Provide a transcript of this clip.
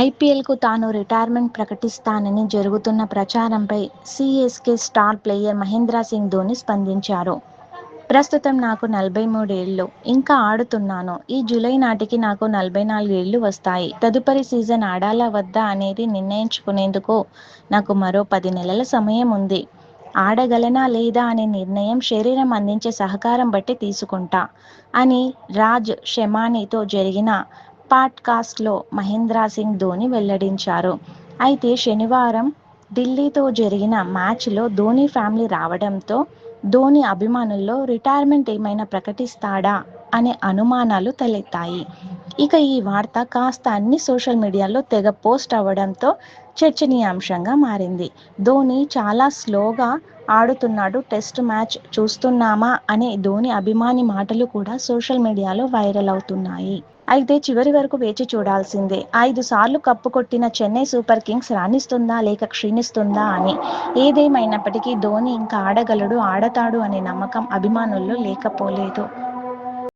ఐపీఎల్కు తాను రిటైర్మెంట్ ప్రకటిస్తానని జరుగుతున్న ప్రచారంపై CSK star player Mahendra Singh Dhoni స్పందించారు. ప్రస్తుతం నాకు నలభై మూడేళ్ళు ఇంకా ఆడుతున్నాను. ఈ జూలై నాటికి నాకు నలభై నాలుగేళ్ళు వస్తాయి. తదుపరి సీజన్ ఆడాలా వద్దా అనేది నిర్ణయించుకునేందుకు నాకు మరో పది నెలల సమయం ఉంది. ఆడగలనా లేదా అనే నిర్ణయం శరీరం అందించే సహకారం బట్టి తీసుకుంటా అని రాజ్ షెమానీతో జరిగిన పాడ్కాస్ట్లో మహేంద్ర సింగ్ ధోని వెల్లడించారు. అయితే శనివారం ఢిల్లీతో జరిగిన మ్యాచ్లో ధోని ఫ్యామిలీ రావడంతో ధోని అభిమానుల్లో రిటైర్మెంట్ ఏమైనా ప్రకటిస్తాడా అనే అనుమానాలు తలెత్తాయి. ఇక ఈ వార్త కాస్త అన్ని సోషల్ మీడియాలో తెగ పోస్ట్ అవ్వడంతో చర్చనీయాంశంగా మారింది. ధోని చాలా స్లోగా ఆడుతున్నాడు టెస్ట్ మ్యాచ్ చూస్తున్నామా అనే ధోని అభిమాని మాటలు కూడా సోషల్ మీడియాలో వైరల్ అవుతున్నాయి. అయితే చివరి వరకు వేచి చూడాల్సిందే. ఐదు సార్లు కప్పు కొట్టిన చెన్నై సూపర్ కింగ్స్ రాణిస్తుందా లేక క్షీణిస్తుందా అని. ఏదేమైనప్పటికీ ధోని ఇంకా ఆడగలడు ఆడతాడు అనే నమ్మకం అభిమానుల్లో లేకపోలేదు.